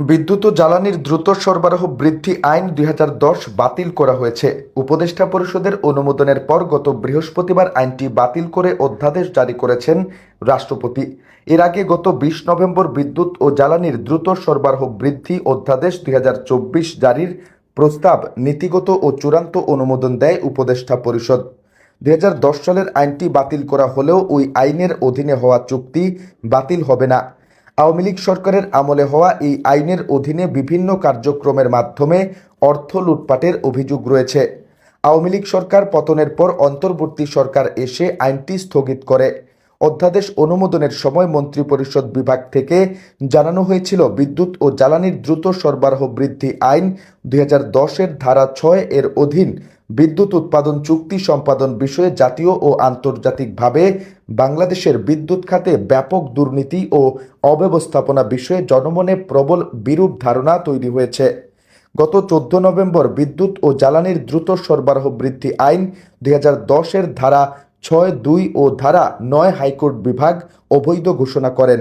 বিদ্যুৎ ও জ্বালানির দ্রুত সরবরাহ বৃদ্ধি আইন দুই হাজার দশ বাতিল করা হয়েছে। উপদেষ্টা পরিষদের অনুমোদনের পর গত বৃহস্পতিবার আইনটি বাতিল করে অধ্যাদেশ জারি করেছেন রাষ্ট্রপতি। এর আগে গত বিশ নভেম্বর বিদ্যুৎ ও জ্বালানির দ্রুত সরবরাহ বৃদ্ধি অধ্যাদেশ দুই হাজার চব্বিশ জারির প্রস্তাব নীতিগত ও চূড়ান্ত অনুমোদন দেয় উপদেষ্টা পরিষদ। দু হাজার দশ সালের আইনটি বাতিল করা হলেও ওই আইনের অধীনে হওয়া চুক্তি বাতিল হবে না। আওয়ামী লীগ সরকারের আমলে হওয়া এই আইনের অধীনে বিভিন্ন কার্যক্রমের মাধ্যমে অর্থ লুটপাটের অভিযোগ রয়েছে। আওয়ামী লীগ সরকার পতনের পর অন্তর্বর্তী সরকার এসে আইনটি স্থগিত করে। অধ্যাদেশ অনুমোদনের সময় মন্ত্রিপরিষদ বিভাগ থেকে জানানো হয়েছিল, বিদ্যুৎ ও জ্বালানির দ্রুত সরবরাহ বৃদ্ধি আইন দুই এর ধারা ছয় এর অধীন বিদ্যুৎ উৎপাদন চুক্তি সম্পাদন বিষয়ে জাতীয় ও আন্তর্জাতিকভাবে বাংলাদেশের বিদ্যুৎ খাতে ব্যাপক দুর্নীতি ও অব্যবস্থাপনা বিষয়ে জনমনে প্রবল বিরূপ ধারণা তৈরি হয়েছে। গত চোদ্দ নভেম্বর বিদ্যুৎ ও জ্বালানির দ্রুত সরবরাহ বৃদ্ধি আইন দুই এর ধারা ছয় দুই ও ধারা নয় হাইকোর্ট বিভাগ অবৈধ ঘোষণা করেন।